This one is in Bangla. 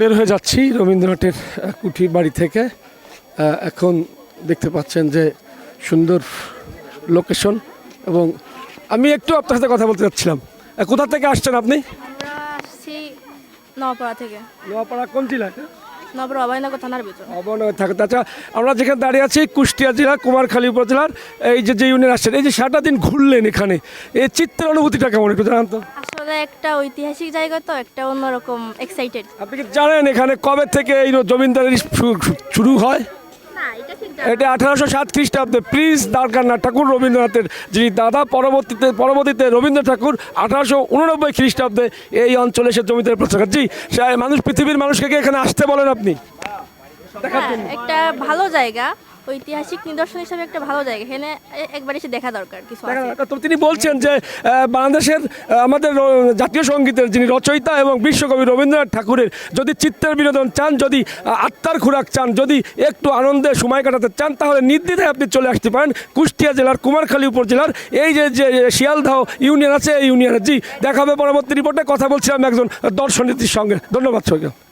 বের হয়ে যাচ্ছি রবীন্দ্রনাথের কুঠি বাড়ি থেকে। এখন দেখতে পাচ্ছেন যে সুন্দর লোকেশন এবং আমি একটু আপনার সাথে কথা বলতে চাচ্ছিলাম কোথা থেকে আসছেন আপনি? নওপাড়া থেকে। নোয়াপাড়া কোন জেলা এটা? অভয়নগর থানার ভিতর। অবনগর থাকে তাছাড়া আমরা যেখানে দাঁড়িয়ে আছি কুষ্টিয়া জেলা কুমারখালী উপজেলার এই যে যে ইউনিয়ন আসছেন এই যে সারাটা দিন ঘুরলেন এখানে এই চিত্রের অনুভূতিটা কেমন একটু জানান তো। আসলে একটা ঐতিহাসিক জায়গা তো একটা অন্যরকম এক্সাইটেড আপনি কি জানেন এখানে কবে থেকে এই জমিদারি শু- শু- শুরু হয়? এটা আঠারোশো সাত খ্রিস্টাব্দে প্রিন্স দ্বারকানাথ ঠাকুর রবীন্দ্রনাথের যিনি দাদা, পরবর্তীতে পরবর্তীতে রবীন্দ্র ঠাকুর আঠারোশো উননব্বই খ্রিস্টাব্দে এই অঞ্চলে এসে জমিতে প্রচার জি, সে মানুষ, পৃথিবীর মানুষকে এখানে আসতে বলেন আপনি? হ্যাঁ একটা ভালো জায়গা। ঐতিহাসিক নিদর্শন হিসেবে একটা ভালো জায়গা। এখানে একবার এসে দেখা দরকার কিছু আছে। তো তিনি বলছেন যে বাংলাদেশের আমাদের জাতীয় সঙ্গীতের যিনি রচয়িতা এবং বিশ্বকবি রবীন্দ্রনাথ ঠাকুরের যদি চিত্তের বিনোদন চান যদি আত্মার খোরাক চান যদি একটু আনন্দে সময় কাটাতে চান তাহলে নির্দ্বিধায় আপনি চলে আসতে পারেন কুষ্টিয়া জেলার কুমারখালী উপজেলার এই যে যে শিয়ালদাহ ইউনিয়ন আছে এই ইউনিয়নের জি দেখা হবে পরবর্তী রিপোর্টে কথা বলছিলাম একজন দর্শনীতির সঙ্গে। ধন্যবাদ সবাইকে।